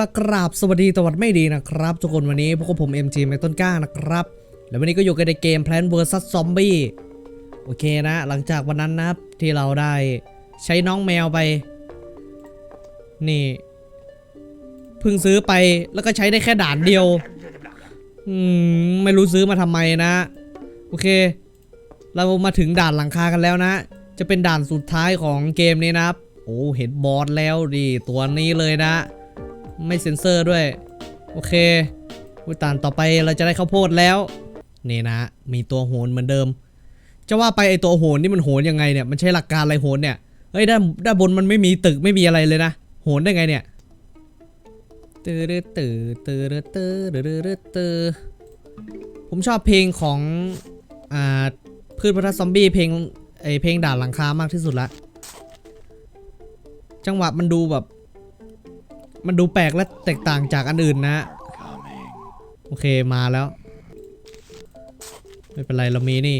เอาละกราบสวัสดีตวัดไม่ดีนะครับ ทุกคนวันนี้พวกผม MG แม็กต้นกล้านะครับ แล้ววันนี้ก็อยู่กันในเกม Plant vs Zombie โอเคนะ หลังจากวันนั้นนะที่เราได้ใช้น้องแมวไป นี่เพิ่งซื้อไปแล้วก็ใช้ได้แค่ด่านเดียว อืม ไม่รู้ซื้อมาทำไมนะ โอเค เรามาถึงด่านหลังคากันแล้วนะ จะเป็นด่านสุดท้ายของเกมนี้นะครับ โอ้เห็นบอสแล้วดิตัวนี้เลยนะ ไม่เซ็นเซอร์ด้วย โอเคอุตานต่อไปเราจะได้ข้าวโพดแล้ว นี่นะ มีตัวโหนเหมือนเดิม จะว่าไปไอตัวโหนนี่มันโหนยังไงเนี่ย มันใช้หลักการอะไรโหนเนี่ย เฮ้ยด้านด้านบนมันไม่มีตึกไม่มีอะไรเลยนะ โหนได้ไงเนี่ยตือตือตือตือตือตือผมชอบเพลงของอ่าพืชพันธุ์ซอมบี้เพลงไอเพลงด่าหลังคามากที่สุดละ จังหวะมันดูแบบ มันดูแปลกและแตกต่างจากอันอื่นนะ โอเคมาแล้ว ไม่เป็นไรเรามีนี่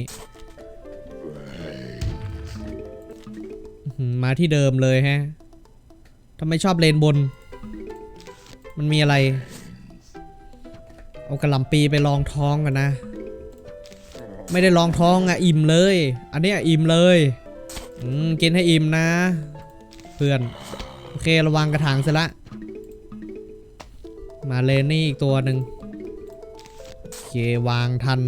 มาที่เดิมเลยแฮะทำไมชอบเลนบน มันมีอะไร เอากระลำปีไปลองท้องกันนะ ไม่ได้ลองท้องอะอิ่มเลย อันนี้อิ่มเลยอืมกินให้อิ่มนะ เพื่อน โอเคระวังกระถางเสร็จละ มาเลนนี่อีกตัวหนึ่งเควางทัน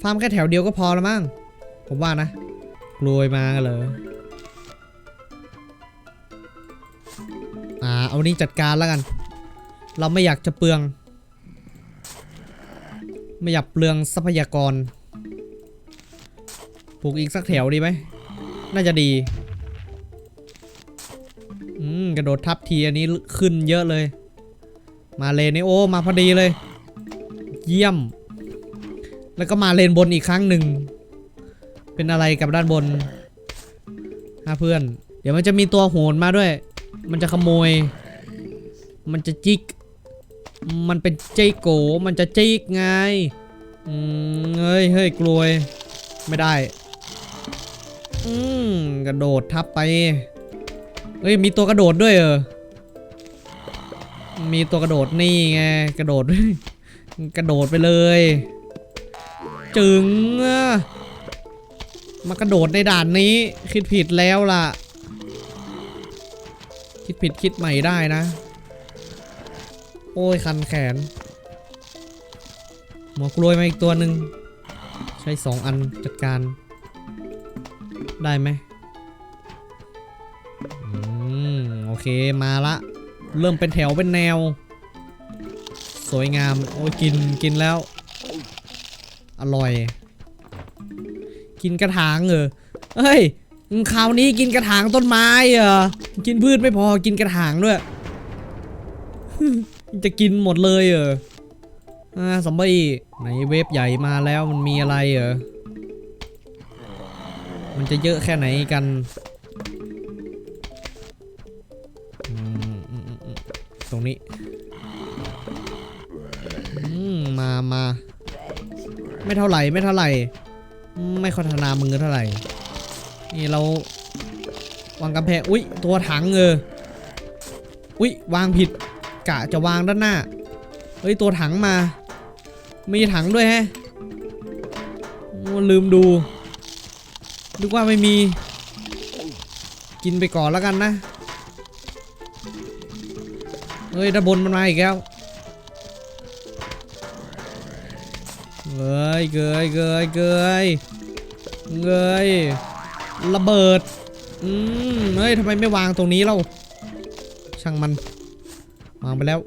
ฟาร์มแค่แถวเดียวก็พอแล้วมั้ง ผมว่านะกลวยมากเลยอ่า เอานี่จัดการแล้วกัน เราไม่อยากจะเปลือง ไม่อยากเปลืองทรัพยากร ปลูกอีกสักแถวดีไหม น่าจะดี กระโดดทับทีอันนี้ขึ้นเยอะเลย มาเลนนี่โอ้มาพอดีเลย เยี่ยม แล้วก็มาเลนบนอีกครั้งหนึ่ง เป็นอะไรกับด้านบนฮะเพื่อน เดี๋ยวมันจะมีตัวโหนมาด้วย มันจะขโมย มันจะจิก มันเป็นเจโก มันจะจิกไงเฮ้ยเฮ้ยกลวย ไม่ได้ อืมกระโดดทับไป เฮ้ยมีตัวกระโดดด้วยเออ มีตัวกระโดดนี่ไงกระโดด กระโดดไปเลย จึงมากระโดดในด่านนี้ คิดผิดแล้วล่ะ คิดผิดคิดใหม่ได้นะ โอ้ยคันแขน หมอกลวยมาอีกตัวหนึ่งใช้สองอันจัดการ ได้ไหม โอเคมาละ เริ่มเป็นแถวเป็นแนว สวยงาม โอ้ยกินกินแล้ว อร่อย กินกระถางเหรอเฮ้ยคราวนี้กินกระถางต้นไม้เหรอกินพืชไม่พอกินกระถางด้วย จะกินหมดเลยเหรออ่าสมบี้ไหนเวฟใหญ่มาแล้วมันมีอะไรเหรอมันจะเยอะแค่ไหนกัน ตรงนี้มามาไม่เท่าไหร่ไม่เท่าไหร่ ไม่ค่อยธนามือเท่าไหร่ นี่เราวางกำแพงอุ๊ยตัวถังเอออุ๊ยวางผิดกะจะวางด้านหน้าเฮ้ยตัวถังมา มีถังด้วยแฮะลืมดูนึกว่าไม่มี กินไปก่อนแล้วกันนะ เฮ้ยด้านบนมันมาอีกแล้วเกยเกยเกยเกยเกยระเบิด อืมเฮ้ยทำไมไม่วางตรงนี้เล่าช่างมัน วางไปแล้ว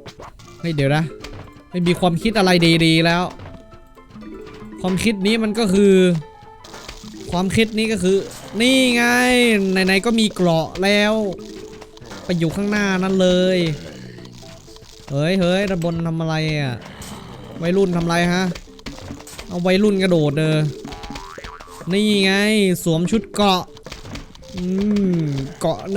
เฮ้ย เดี๋ยวนะ ไม่มีความคิดอะไรดีๆแล้ว ความคิดนี้มันก็คือ ความคิดนี้ก็คือ นี่ไง ไหนๆก็มีเกราะแล้ว ไปอยู่ข้างหน้านั่นเลย เฮ้ยเฮ้ยระบนทำอะไรอะวัยรุ่นทำอะไรฮะ เอาวัยรุ่นกระโดดเด้อนี่ไงสวมชุดเกราะอืมเกราะ1.5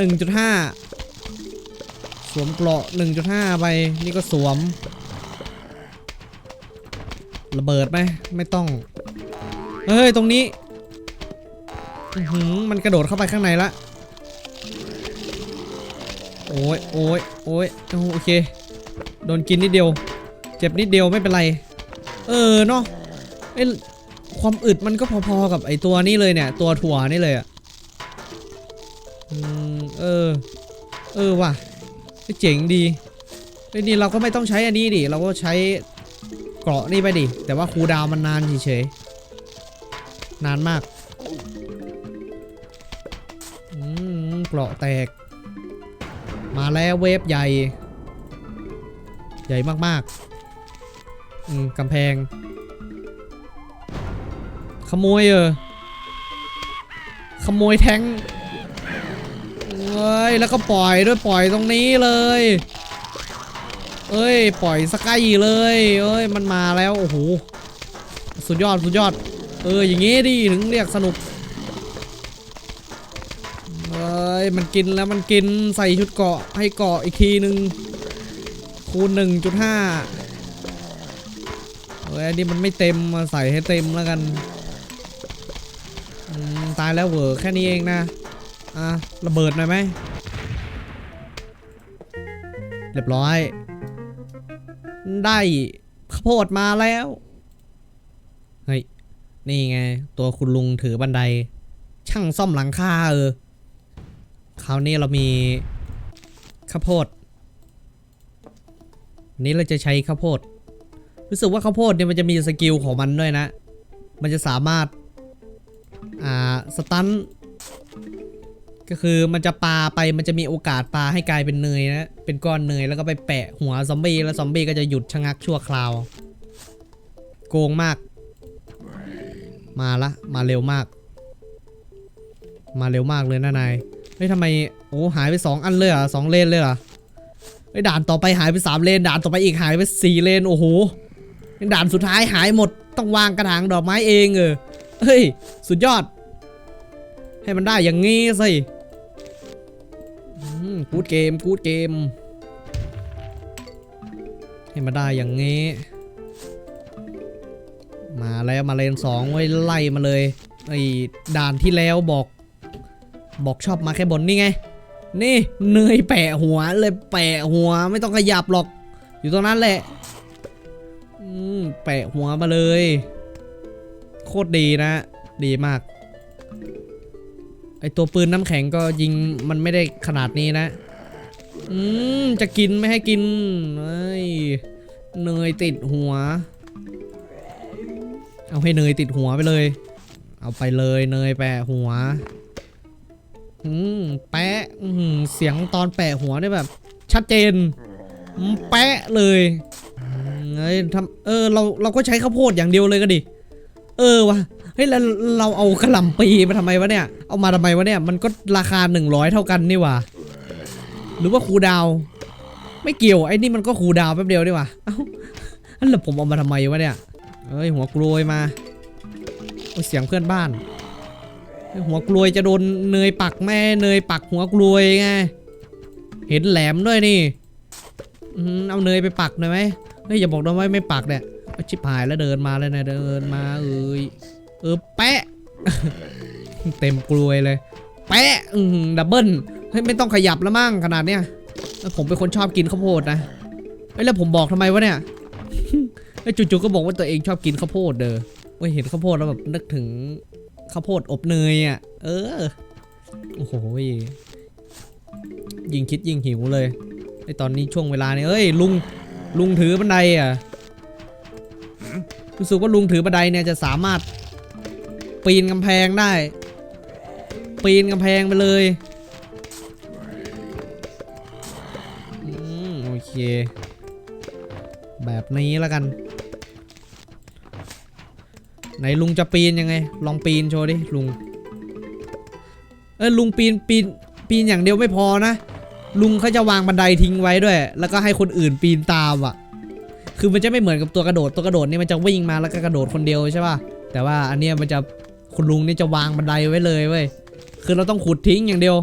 สวมเกราะ1.5 ไป นี่ก็สวม ระเบิดไหมไม่ต้อง เฮ้ย ตรงนี้หือมันกระโดดเข้าไปข้างในละ โอ้ยโอ้ยโอ้ยโอเค โดนกินนิดเดียว เจ็บนิดเดียวไม่เป็นไร เออเนาะไอความอึดมันก็พอๆกับไอตัวนี้เลยเนี่ย ตัวถั่วนี่เลยอะอืมเออ เออว่ะเจ๋งดีไอ้นี่เราก็ไม่ต้องใช้อันนี้ดิ เราก็ใช้เกราะนี่ไปดิ แต่ว่าคูดาวมันนานเฉยๆ นานมาก อืม เกราะแตก มาแล้วเวฟใหญ่ ใหญ่มากๆ อืมกำแพง ขโมยเออ ขโมยแทงเอ้ย แล้วก็ปล่อยด้วยปล่อยตรงนี้เลย เอ้ย ปล่อยสกายเลย เอ้ย มันมาแล้ว โอ้โห สุดยอด สุดยอด เออ อย่างงี้ดิ ถึงเรียกสนุกเอ้ย มันกินแล้วมันกินใส่ชุดเกาะให้เกาะอีกทีหนึ่ง คูณ1.5เอ้ยอันนี้มันไม่เต็มมาใส่ให้เต็มแล้วกันตายแล้วเหวอแค่นี้เองนะ อะ ระเบิดหน่อยไหม เรียบร้อย ได้ข้าวโพดมาแล้ว เฮ้ย นี่ไง ตัวคุณลุงถือบันได ช่างซ่อมหลังคาเออ คราวนี้เรามีข้าวโพด นี้เราจะใช้ข้าวโพด รู้สึกว่าข้าวโพดเนี่ยมันจะมีสกิลของมันด้วยนะ มันจะสามารถ อ่า สตัน ก็คือมันจะปาไป มันจะมีโอกาสปาให้กลายเป็นเนยนะ เป็นก้อนเนยแล้วก็ไปแปะหัวซอมบี้แล้วซอมบี้ก็จะหยุดชะงักชั่วคราว โกงมาก มาละ มาเร็วมาก มาเร็วมากเลยนะนาย เฮ้ยทำไม โอ้หายไปสองอันเลยเหรอสองเลนเลยเหรอ เฮ้ด่านต่อไปหายไปสามเลนด่านต่อไปอีกหายไปสี่เลนโอ้โหด่านสุดท้ายหายหมดต้องวางกระถางดอกไม้เองเออเฮ้ยสุดยอด ให้มันได้อย่างงี้สิกูดเกมกูดเกม ให้มันได้อย่างงี้ มาแล้วมาเลนสองไว้ไล่มาเลยไอ้ด่านที่แล้วบอก บอกชอบมาแค่บนนี่ไง นี่เนยแปะหัวเลยแปะหัวไม่ต้องขยับหรอก อยู่ตรงนั้นแหละอืมแปะหัวมาเลย โคตรดีนะ ดีมาก ไอตัวปืนน้ำแข็งก็ยิงมันไม่ได้ขนาดนี้นะ อืม จะกินไม่ให้กินเอ้ยเนยติดหัว เอาให้เนยติดหัวไปเลย เอาไปเลยเนยแปะหัว อืมแปะอื้อหือเสียงตอนแปะหัวได้แบบ ชัดเจนแปะเลยเอ้ยทำเออเราเราก็ใช้ข้าวโพดอย่างเดียวเลยก็ดิ เออวะเฮ้ยแล้วเราเอากระหล่ำปีมาทำไมวะเนี่ย เอามาทำไมวะเนี่ย มันก็ราคา 100 เท่ากันนี่ว่าหรือว่าครูดาว ไม่เกี่ยวไอ้นี่มันก็ครูดาวแป๊บเดียวนี่ว่าเอ้าอันแล้วผมเอามาทำไมวะเนี่ยเอ้ยหัวกลวยมาโอ้เสียงเพื่อนบ้าน หัวกลวยจะโดนเนยปักแม่เนยปักหัวกลวยไงเห็นแหลมด้วยนี่เอาเนยไปปักหน่อยไหมเฮ้ยอย่าบอกนะว่าไม่ปักเนี่ยชิบหายแล้วเดินมาเลยนะเดินมาเอ้ยเออแปะเต็มกลวยเลย แปะดับเบิลเฮ้ยไม่ต้องขยับแล้วมั้งขนาดเนี้ยผมเป็นคนชอบกินข้าวโพดนะเฮ้ยแล้วผมบอกทำไมวะเนี่ยไอ้จู่ๆก็บอกว่าตัวเองชอบกินข้าวโพดเด้อเว้ยเห็นข้าวโพดแล้วแบบนึกถึง ข้าวโพดอบเนยอะ เออ โอ้โหยิ่งคิดยิ่งหิวเลยไอตอนนี้ช่วงเวลานี้เอ้ยลุงลุงถือบันไดอะรู้สึกว่าลุงถือบันไดเนี่ยจะสามารถ ปีนกำแพงได้ ปีนกำแพงไปเลยอืมโอเค แบบนี้แล้วกัน ไหนลุงจะปีนยังไง ลองปีนโชว์ดิลุง เออลุงปีนปีนปีนอย่างเดียวไม่พอนะ ลุงเขาจะวางบันไดทิ้งไว้ด้วย แล้วก็ให้คนอื่นปีนตามอะ คือมันจะไม่เหมือนกับตัวกระโดดตัวกระโดดนี่มันจะวิ่งมาแล้วก็กระโดดคนเดียวใช่ป่ะ แต่ว่าอันเนี้ยมันจะคุณลุงนี่จะวางบันไดไว้เลยเว้ย คือเราต้องขุดทิ้งอย่างเดียว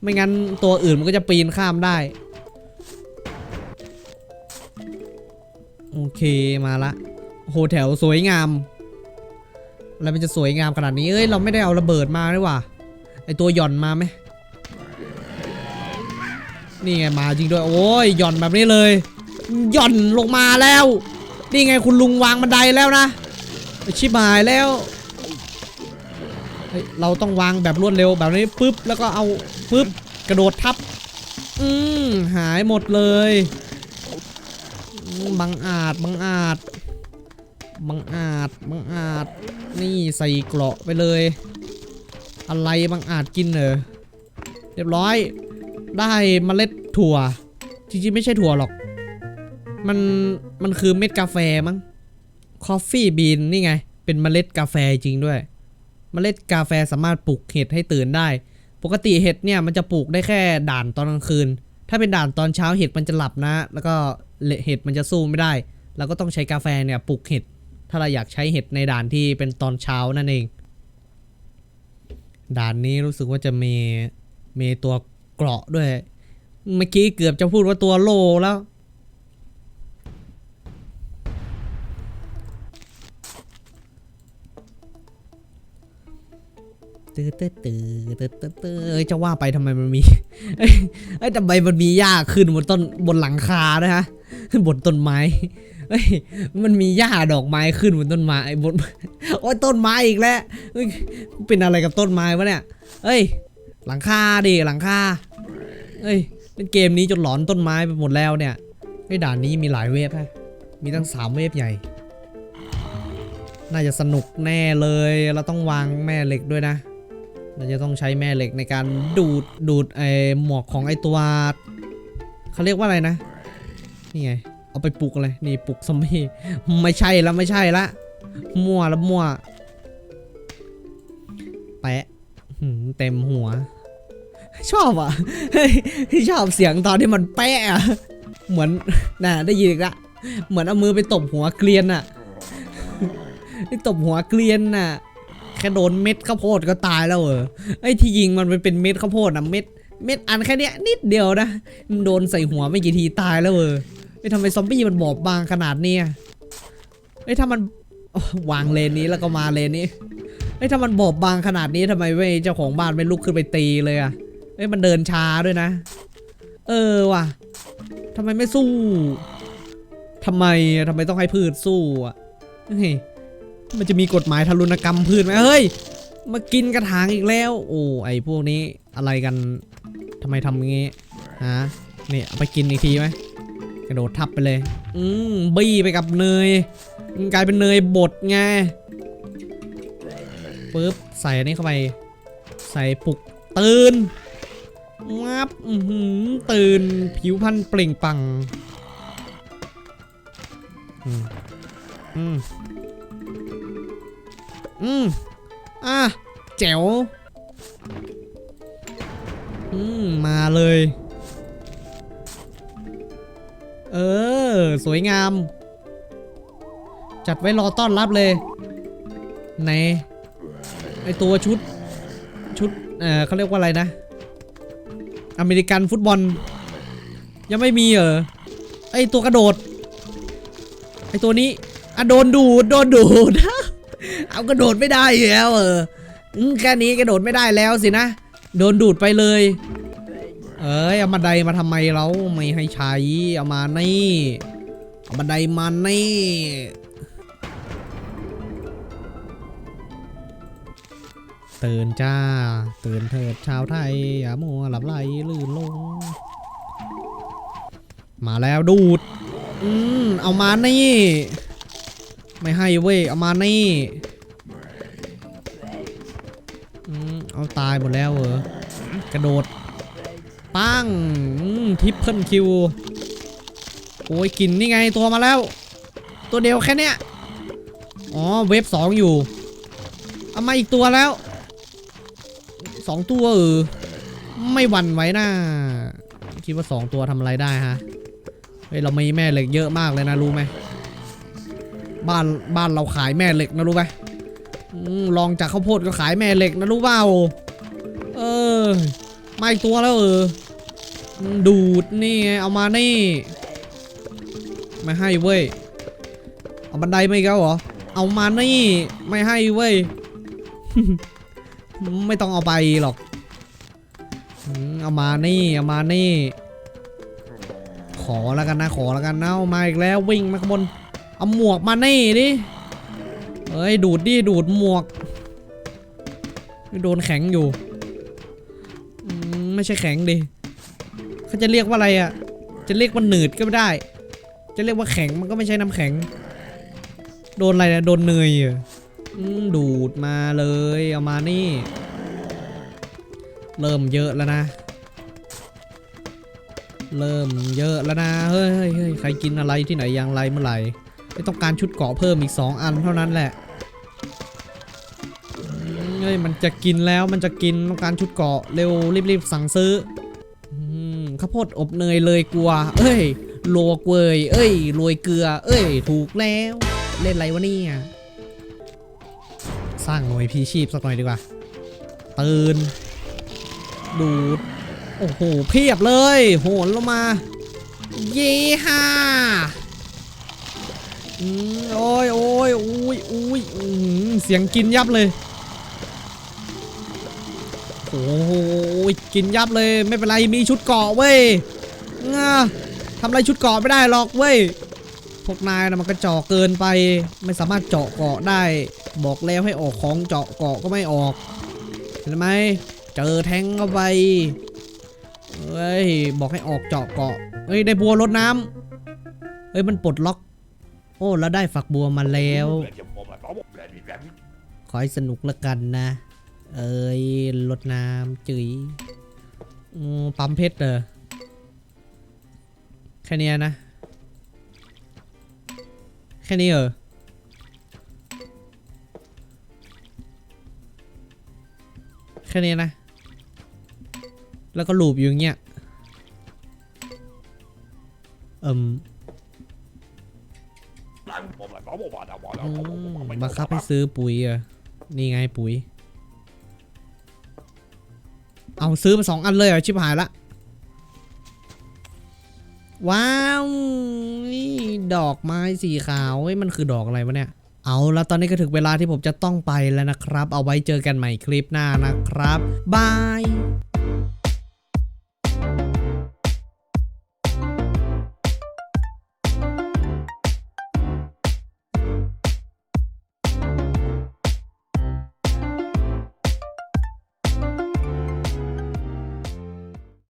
ไม่งั้นตัวอื่นมันก็จะปีนข้ามได้ โอเคมาละ โหแถวสวยงามอะไรมันจะสวยงามขนาดนี้ เอ้ย เราไม่ได้เอาระเบิดมาด้วยว่ะไอตัวหย่อนมาไหมนี่ไงมาจริงด้วย โอ้ยหย่อนแบบนี้เลย หย่อนลงมาแล้ว นี่ไงคุณลุงวางบันไดแล้วนะชิบหายแล้วเเราต้องวางแบบรวดเร็วแบบนี้ปุ๊บแล้วก็เอาปุ๊บกระโดดทับ อืมหายหมดเลย บังอาจบังอาจ บังอาจบังอาจนี่ใส่เกราะไปเลย อะไรบังอาจกินเหรอเรียบร้อย ได้เมล็ดถั่ว จริงๆ ไม่ใช่ถั่วหรอก มันมันคือเม็ดกาแฟมั้งคอฟฟี่บีนนี่ไง เป็นเมล็ดกาแฟจริงด้วยเมล็ดกาแฟสามารถปลูกเห็ดให้ตื่นได้ ปกติเห็ดเนี่ยมันจะปลูกได้แค่ด่านตอนกลางคืน ถ้าเป็นด่านตอนเช้าเห็ดมันจะหลับนะ แล้วก็เห็ดมันจะสู้ไม่ได้ เราก็ต้องใช้กาแฟเนี่ยปลูกเห็ด ถ้าเราอยากใช้เห็ดในด่านที่เป็นตอนเช้านั่นเอง ด่านนี้รู้สึกว่าจะมีมีตัวเกราะด้วย เมื่อกี้เกือบจะพูดว่าตัวโลแล้วตื้อตื้อตื้อตื้อตื้อตื้อเอ้ยจะว่าไปทำไมมันมีเอ้ทำไมมันมีหญ้าขึ้นบนต้นบนหลังคาด้วยฮะบนต้นไม้ เอ้ยมันมีหญ้าดอกไม้ขึ้นบนต้นไม้บนโอ้ยต้นไม้อีกแล้วเอ้ยเป็นอะไรกับต้นไม้วะเนี่ยเอ้ย หลังคาดิหลังคาเอ้ยเล่นเกมนี้จนหลอนต้นไม้ไปหมดแล้วเนี่ยไอ้ด่านนี้มีหลายเวฟฮะมีตั้งสามเวฟใหญ่ น่าจะสนุกแน่เลยเราต้องวางแม่เหล็กด้วยนะเราจะต้องใช้แม่เหล็กในการดูดดูดไอหมวกของไอตัวเขาเรียกว่าอะไรนะนี่ไง เอาไปปลุกเลยนี่ปลุกซอมบี้ไม่ใช่แล้วไม่ใช่ละ มั่วแล้วมั่ว แปะเต็มหัว ชอบอะชอบเสียงตอนที่มันแปะเหมือนน่ะได้ยินอีกละเหมือนเอามือไปตบหัวเกลียนอะนี่ตบหัวเกลียนน่ะ แค่โดนเม็ดข้าวโพดก็ตายแล้วเออไอ้ที่ยิงมันเป็นเป็นเม็ดข้าวโพดนะเม็ดเม็ดอันแค่เนี้ยนิดเดียวนะโดนใส่หัวไม่กี่ทีตายแล้วเออ ไอ้ทำไมซอมบี้มันบอบบางขนาดนี้ไอ้ถ้ามันวางเลนนี้แล้วก็มาเลนนี้ไอ้ถ้ามันบอบบางขนาดนี้ทำไมไม่เจ้าของบ้านไม่ลุกขึ้นไปตีเลยอะไอ้ยมันเดินช้าด้วยนะ เออว่ะทำไมไม่สู้ทำไมทำไมต้องให้พืชสู้อะเฮ้ยมันจะมีกฎหมายทารุณกรรมพืชไหมเฮ้ย มากินกระถางอีกแล้ว โอ้ไอพวกนี้อะไรกันทำไมทำงงี้ฮะนี่เอาไปกินอีกทีไหม กระโดดทับไปเลย อืมบี้ไปกับเนยมันกลายเป็นเนยบดไงปึ๊บใส่อันนี้เข้าไป ใส่ปลุกตื่นงับอือหือตื่นผิวพรรณเปล่งปังอืมอืมอืมอะแจ๋วอืมมาเลย เออ สวยงาม จัดไว้รอต้อนรับเลยไหนไอตัวชุด ชุด เออเขาเรียกว่าอะไรนะ อเมริกันฟุตบอล ยังไม่มีเหรอ ไอตัวกระโดด ไอตัวนี้อะโดนดูด โดนดูด เอากระโดดไม่ได้แล้วเออแค่นี้กระโดดไม่ได้แล้วสินะ โดนดูดไปเลย เอ้ยเอาบันไดมาทำไมเราไม่ให้ใช้เอามานี่เอาบันไดมานี่ตื่นจ้า ตื่นเถิดชาวไทยอย่ามัวหลับไหลลื่นลง มาแล้วดูด อืมเอามานี่ ไม่ให้เว้ยเอามานี่อืมเอาตายหมดแล้วเหรอกระโดด ปังทิปเปิลคิว โอ้ยกินนี่ไงตัวมาแล้ว ตัวเดียวแค่เนี้ย อ๋อเวฟสองอยู่ เอามาอีกตัวแล้ว สองตัวเออไม่หวั่นไหวนะคิดว่าสองตัวทำอะไรได้ฮะ เฮ้ยเรามีแม่เหล็กเยอะมากเลยนะรู้ไหมบ้านบ้านเราขายแม่เหล็กนะรู้ไหมลองจากข้าวโพดก็ขายแม่เหล็กนะรู้เปล่าเออมาอีกตัวแล้วเออ ดูดนี่ไงเอามานี่ไม่ให้เว้ยเอาบันไดไม่เก้าเหรอเอามานี่ไม่ให้เว้ยไม่ต้องเอาไปหรอกเอามานี่เอามานี่ ขอแล้วกันนะขอแล้วกันนะเอามาอีกแล้ววิ่งมาข้างบนเอาหมวกมานี่ดิเอ้ยดูดดิดูดหมวกโดนแข็งอยู่ไม่ใช่แข็งดิ เขาจะเรียกว่าอะไรอะ จะเรียกว่าหนืดก็ไม่ได้ จะเรียกว่าแข็งมันก็ไม่ใช่น้ำแข็ง โดนอะไรนะโดนเนยออืมดูดมาเลย เอามานี่ เริ่มเยอะแล้วนะ เริ่มเยอะแล้วนะเฮ้ยเฮ้ยเฮ้ยใครกินอะไรที่ไหนอย่างไรเมื่อไหร่ไม่ต้องการชุดเกาะเพิ่มอีก 2 อันเท่านั้นแหละ เฮ้ยมันจะกินแล้วมันจะกินต้องการชุดเกาะเร็วรีบๆสั่งซื้อ ข้าวโพดอบเนยเลยกลัว เอ้ยโลวกเวยเอ้ยโรยเกลือ เอ้ย ถูกแล้ว เล่นอะไรวะเนี่ยสร้างหน่วยพีชีพสักหน่อยดีกว่า ตื่น ดูด โอ้โห เพียบเลย โหนลงมา เย่ฮ่าอืมโอ้ยโอ้ยอุ้ยอุ้ยเสียงกินยับเลย โอ้โห กินยับเลยไม่เป็นไรมีชุดเกาะเว้ยงาทำอะไรชุดเกาะไม่ได้หรอกเว้ยพวกนายนะมันกระจอกเกินไป ไม่สามารถเจาะเกาะได้ บอกแล้วให้ออกของเจาะเกาะก็ไม่ออกเห็นไหมเจอแทงเข้าไปเฮ้ยบอกให้ออกเจาะเกาะเฮ้ยได้บัวรดน้ำเฮ้ยมันปลดล็อก โอ้แล้วได้ฝักบัวมาแล้วขอให้สนุกละกันนะ เอ้ยรดน้ำจืยปั๊มเพชรเออแค่นี้นะ แค่นี้เออแค่นี้นะ แล้วก็ลูบอยู่เงี้ยเอิมมบังคับให้ซื้อปุ๋ยเหรอะนี่ไงปุ๋ย เอาซื้อมาสองอันเลยเหรอชิบหายละ ว้าว นี่ดอกไม้สีขาวเฮ้ยมันคือดอกอะไรวะเนี่ย เอาแล้วตอนนี้ก็ถึงเวลาที่ผมจะต้องไปแล้วนะครับ เอาไว้เจอกันใหม่คลิปหน้านะครับ บาย